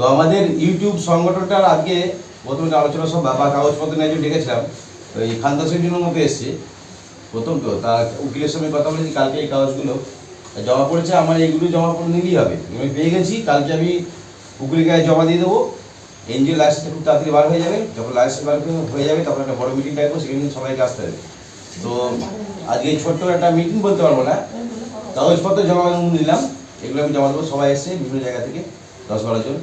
তো আমাদের ইউটিউব সংগঠনটার আজকে প্রথমে আলোচনা সভা বা কাগজপত্র নিয়ে একজন ডেকেছিলাম। ওই খান্দাসের জন্য মতো এসছে। প্রথম তো তার উকিলের সঙ্গে কথা বলেছি, কালকে এই কাগজগুলো। জমা পড়েছে, আমার এইগুলো জমা পড়ে নিলেই হবে? আমি পেয়ে গেছি, কালকে আমি উকিলের গায়ে জমা দিয়ে দেবো। এনজিও লাইসেন্সটা খুব তাড়াতাড়ি বার হয়ে যাবে, যখন লাইসেন্স বার হয়ে যাবে, তখন একটা বড় মিটিং ডাকবো, সেখানে সবাইকে আসতে হবে। তো আজকে এই ছোট্ট একটা মিটিং বলতে পারব না। কাগজপত্র জমা নিলাম, এগুলো আমি জমা দেবো, সবাই এসছে বিভিন্ন জায়গা থেকে দশ বারো জন।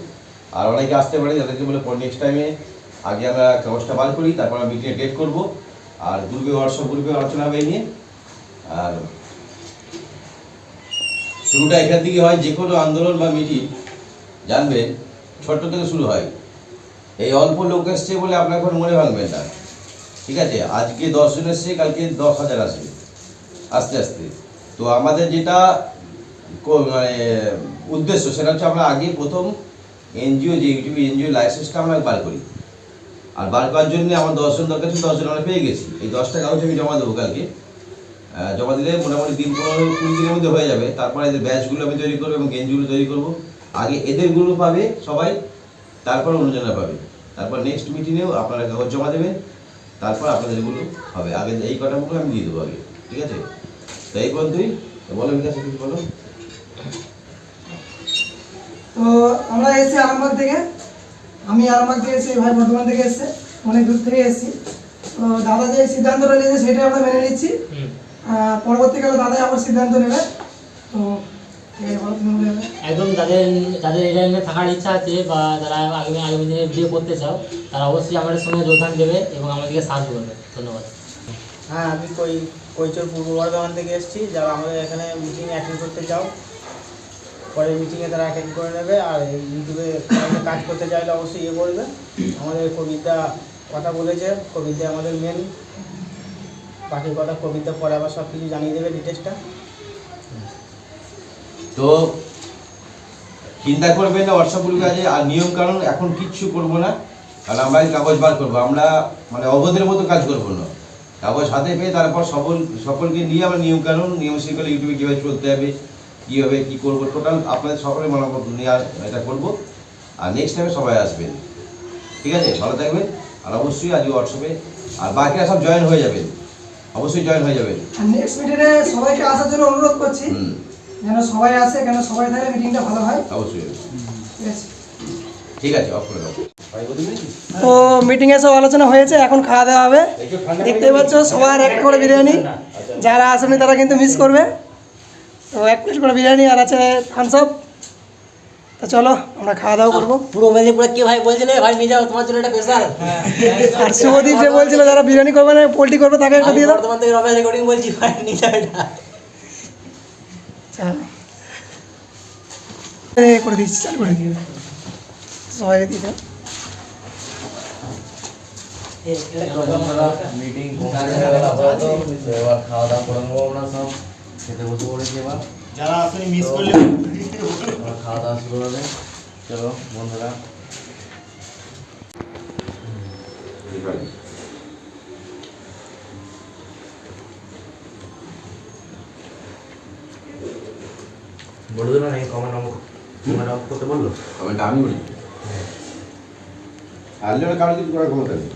আর অনেকে আসতে পারে, যাদেরকে বলে পর নেক্সট টাইমে আগে আমরা কাগজটা বার করি, তারপর আমরা মিটিংয়ে ডেট করব। আর গ্রুপে হোয়াটসঅ্যাপ গ্রুপে আলোচনা হবে নিয়ে। আর শুরুটা এখান থেকে হয় যে কোনো আন্দোলন বা মিটিং জানবেন ছোট্ট থেকে শুরু হয়। এই অল্প লোক এসছে বলে আপনার এখন মনে ভাঙবেন না। ঠিক আছে, আজকে দশজন এসছে, কালকে দশ হাজার আসবে। আস্তে আস্তে। তো আমাদের যেটা মানে উদ্দেশ্য, সেটা হচ্ছে আমরা আগে প্রথম এনজিও, যে ইউটিউব এনজিও লাইসেন্সটা আমরা বার করি। আর বার করার জন্য আমার দশজন দরকার ছিল দশজন আমরা পেয়ে গেছি। এই দশটা কাগজ আমি জমা দেবো কালকে। জমা দিলে মোটামুটি দিন পনেরো, কুড়ি দিনের মধ্যে হয়ে যাবে। তারপরে এদের ব্যাচগুলো আমি তৈরি করব এবং গেঞ্জিগুলো তৈরি করব। আগে এদেরগুলো পাবে সবাই, তারপর অন্যজনা পাবে। তারপর নেক্সট মিটিংয়েও আপনারা কাগজ জমা দেবেন, তারপর আপনাদের এগুলো হবে। আগে এই কটাগুলো আমি দিয়ে দেবো আগে, ঠিক আছে? তো এই পর্যন্তই। বলো বিকাশ বলো? তো আমরা এসেছি আরামবাগ থেকে আমি আরামবাগ থেকে এসেছি ভাই বর্ধমান থেকে এসেছে অনেক দূর থেকে এসেছি। তো দাদা যে সিদ্ধান্তটা নিয়েছে সেটাই আমরা মেনে নিচ্ছি। পরবর্তীকালে দাদাই আবার সিদ্ধান্ত নেবে। তো। একদম যাদের যাদের এই লাইনে থাকার ইচ্ছা আছে বা যারা আগামী আগামী দিনে বিয়ে করতে চাও তারা অবশ্যই আমাদের সঙ্গে যোগদান দেবে এবং আমাদেরকে সাহায্য করবে। ধন্যবাদ। হ্যাঁ আমি কই কৈচর পূর্ব বর্ধমান থেকে এসেছি। যারা আমাদের এখানে মিটিং অ্যাটেন্ড করতে চাও পরে মিটিংয়ে তারা অ্যাটেন্ড করে নেবে আর ইউটিউবে কাজ করতে চাইলে অবশ্যই ইয়ে করবে। আমাদের কবিতা কথা বলেছে, কবিতা আমাদের মেন বাকি কথা কবিতা পরে আবার সব কিছু জানিয়ে দেবে ডিটেলসটা তো চিন্তা করবেন না হোয়াটসঅ্যাপগুলো কাজে আর নিয়ম কানুন, এখন কিচ্ছু করব না। কারণ আমরা কাগজ বার করব, আমরা মানে অবধের মতো কাজ করব না। কাগজ হাতে পেয়ে তারপর সকল সকলকে নিয়ে আমরা নিয়ম কানুন, নিয়ম শৃঙ্খলা ইউটিউবে কীভাবে চলতে হবে কীভাবে কী করব? টোটাল আপনাদের সকলের মনোভাব নিয়ে এটা করব। আর নেক্সট টাইমে সবাই আসবেন। ঠিক আছে? ভালো থাকবেন। আর অবশ্যই আজকে হোয়াটসঅ্যাপে আর বাকিরা সব জয়েন হয়ে যাবেন। অবশ্যই জয়েন হয়ে যাবেন। নেক্সট মিটিংয়ে সবাইকে আসার জন্য অনুরোধ করছি। যেন সবাই আসে কেন সবাই থাকলে মিটিংটা ভালো হয়। অবশ্যই। ঠিক আছে। ঠিক আছে অফ করে দাও। তো মিটিংয়ে সব আলোচনা হয়েছে এখন খাওয়া দাওয়া হবে। দেখতে পাচ্ছ সবার এক করে বিরিয়ানি। যারা আসেনি তারা কিন্তু মিস করবে। তো এক প্লেট করে বিরিয়ানি আর আছে থামস আপ তো চলো আমরা খাওয়া দাওয়া করব পুরো মেদিনীপুরে কে ভাই বলছিলে ভাই নিয়ে যাও তোমার জন্য একটা স্পেশাল আর শুভদীপ যে বলছিল যারা বিরিয়ানি করবে না পোলট্রি করবে তাকে একটা দিয়ে দাও বর্তমান থেকে রমেশ রেকর্ডিং বলছি ভাই নিয়ে যাও এটা চলো করে দিচ্ছি চালু করে দিয়ে সবাই দাও মিটিং খাওয়া দাওয়া করে নেব আমরা সব খেতে বসে পড়েছি এবার। যারা আসলে মিস করলে খাওয়া দাওয়া শুরু হবে। চলো বন্ধুরা। বলে দিল না কমেন্ট কমেন্ট অফ করতে বলল? কমেন্টটা আমি বলি। আনলে কারও কিছু করার ক্ষমতা নেই